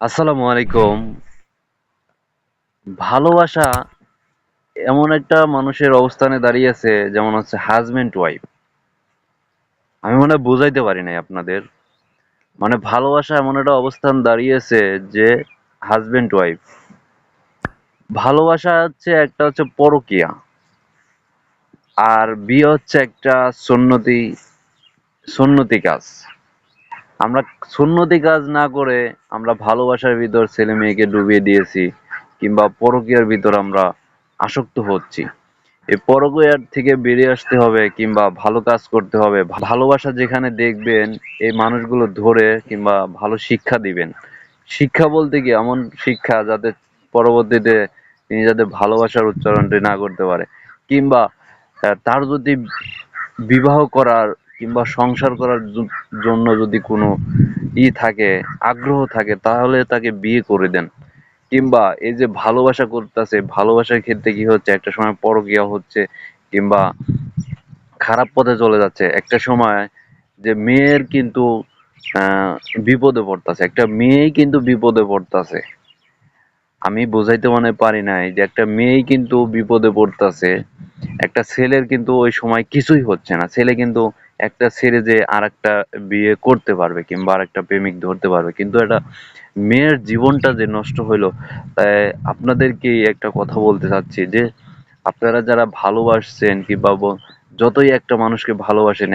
আসসালামু আলাইকুম। ভালোবাসা এমন একটা মানুষের অবস্থানে দাঁড়িয়ে আছে, যেমন হচ্ছে হাজবেন্ড ওয়াইফ আমি মনে হয় বুঝাইতে পারি নাই আপনাদের। মানে ভালোবাসা এমন একটা অবস্থান দাঁড়িয়েছে যে হাজবেন্ড ওয়াইফ ভালোবাসা হচ্ছে একটা হচ্ছে পরকিয়া। আর বিয়ে হচ্ছে একটা সুন্নতি সুন্নতি কাজ। আমরা সুন্নতি কাজ না করে আমরা ভালোবাসার ভিতর ছেলে মেয়েকে ডুবিয়ে দিয়েছি, কিংবা পরকীয়ার ভিতর আমরা আসক্ত হচ্ছি। এই পরকীয়ার থেকে বেরিয়ে আসতে হবে, কিংবা ভালো কাজ করতে হবে। ভালোবাসা যেখানে দেখবেন, এই মানুষগুলো ধরে কিংবা ভালো শিক্ষা দিবেন। শিক্ষা বলতে কি? এমন শিক্ষা যাতে পরবর্তীতে তিনি যাতে ভালোবাসার উচ্চারণটি না করতে পারে। কিংবা তার যদি বিবাহ করার কিংবা সংসার করার জন্য যদি কোনো ই থাকে, আগ্রহ থাকে, তাহলে তাকে বিয়ে করে দেন। কিংবা এই যে ভালোবাসা করতেছে, ভালোবাসার ক্ষেত্রে কি হচ্ছে? একটা সময় পরকীয়া হচ্ছে, কিংবা খারাপ পথে চলে যাচ্ছে। একটা সময় যে মেয়ের কিন্তু বিপদে পড়তেছে। একটা মেয়েই কিন্তু বিপদে পড়তেছে। আমি বোঝাইতে মানে পারি নাই যে একটা মেয়েই কিন্তু বিপদে পড়তেছে। একটা ছেলের কিন্তু ওই সময় কিছুই হচ্ছে না। ছেলে কিন্তু একটা ছেড়ে যে আর একটা বিয়ে করতে পারবে কিংবা আর একটা প্রেমিক ধরতে পারবে। কিন্তু একটা মেয়ের জীবনটা যে নষ্ট হইল তাই আপনাদেরকে একটা কথা বলতে চাচ্ছি যে, আপনারা যারা ভালোবাসছেন কিংবা যতই একটা মানুষকে ভালোবাসেন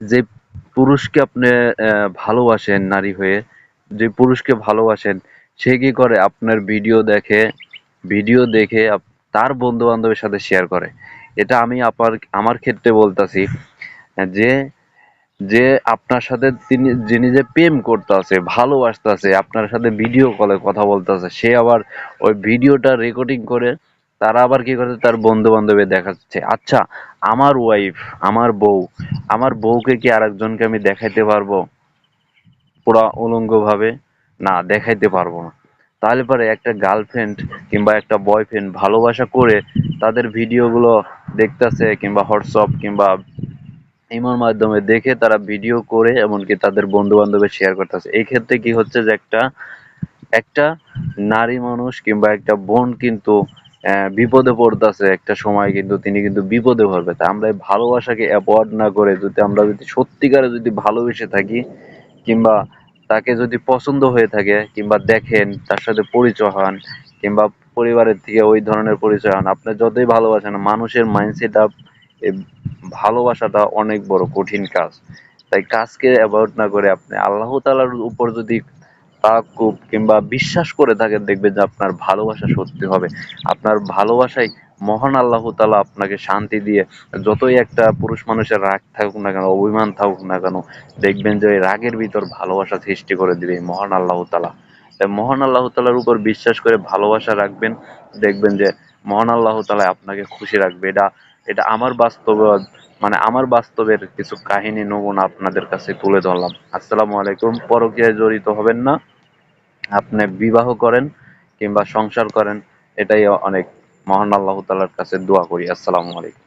যে পুরুষকে আপনি ভালোবাসেন নারী হয়ে, যে পুরুষকে ভালোবাসেন, সে কি করে? আপনার ভিডিও দেখে ভিডিও দেখে তার বন্ধু বান্ধবের সাথে শেয়ার করে। এটা আমি আপার, আমার ক্ষেত্রে বলতাছি। যে যে আপনার সাথে তিনি, যিনি যে প্রেম করতেছে, ভালোবাসতেছে, আপনার সাথে ভিডিও কলে কথা বলতেছে, সে আবার ওই ভিডিওটা রেকর্ডিং করে তারা আবার কি করে তার বন্ধু বান্ধবে দেখাচ্ছে। আচ্ছা আমার ওয়াইফ আমার বউ, আমার বউকে কি আরেকজনকে আমি দেখাইতে পারব? পুরা উলঙ্গ ভাবে না, দেখাইতে পারব না। তাহলে পরে একটা গার্লফ্রেন্ড কিংবা একটা বয়ফ্রেন্ড ভালোবাসা করে তাদের ভিডিওগুলো দেখতাছে কিংবা হোয়াটসঅ্যাপ কিংবা ইমোর মাধ্যমে দেখে তারা ভিডিও করে এমনকি তাদের বন্ধু বান্ধবের শেয়ার করতেছে। এই ক্ষেত্রে কি হচ্ছে যে একটা একটা নারী মানুষ কিংবা একটা বোন কিন্তু বিপদে পড়তেছে একটা সময় কিন্তু তিনি কিন্তু বিপদে পড়বে। তা আমরা এই ভালোবাসাকে অ্যাভয়েড না করে যদি আমরা যদি সত্যিকারে যদি ভালোবেসে থাকি কিংবা তাকে যদি পছন্দ হয়ে থাকে কিংবা দেখেন, তার সাথে পরিচয় হন কিংবা পরিবারের থেকে ওই ধরনের পরিচয় হন, আপনি যতই ভালোবাসেন, মানুষের মাইন্ডসেট আপ ভালোবাসাটা অনেক বড় কঠিন কাজ। তাই কাজকে অ্যাভয়েড না করে আপনি আল্লাহ তাআলার উপর যদি তাওয়াক্কুল কিংবা বিশ্বাস করে থাকেন, দেখবেন যে আপনার ভালোবাসা সত্যি হবে। আপনার ভালোবাসাই মহান আল্লাহ তাআলা আপনাকে শান্তি দিয়ে যতই একটা পুরুষ মানুষের রাগ থাকুক না কেন, অভিমান থাকুক না কেন, দেখবেন যে ওই রাগের ভিতর ভালোবাসা সৃষ্টি করে দিবে এই মহান আল্লাহ তালা তাই মহান আল্লাহ তাআলার উপর বিশ্বাস করে ভালোবাসা রাখবেন, দেখবেন যে মহান আল্লাহ তালা আপনাকে খুশি রাখবে। এটা এটা আমার বাস্তব মানে আমার বাস্তবের কিছু কাহিনী নমুনা আপনাদের কাছে তুলে ধরলাম। আসসালামু আলাইকুম। পরকীয়ায় জড়িত হবেন না। আপনি বিবাহ করেন কিংবা সংসার করেন, এটাই অনেক মহান আল্লাহ তালার কাছে দোয়া করি। আসসালামু আলাইকুম।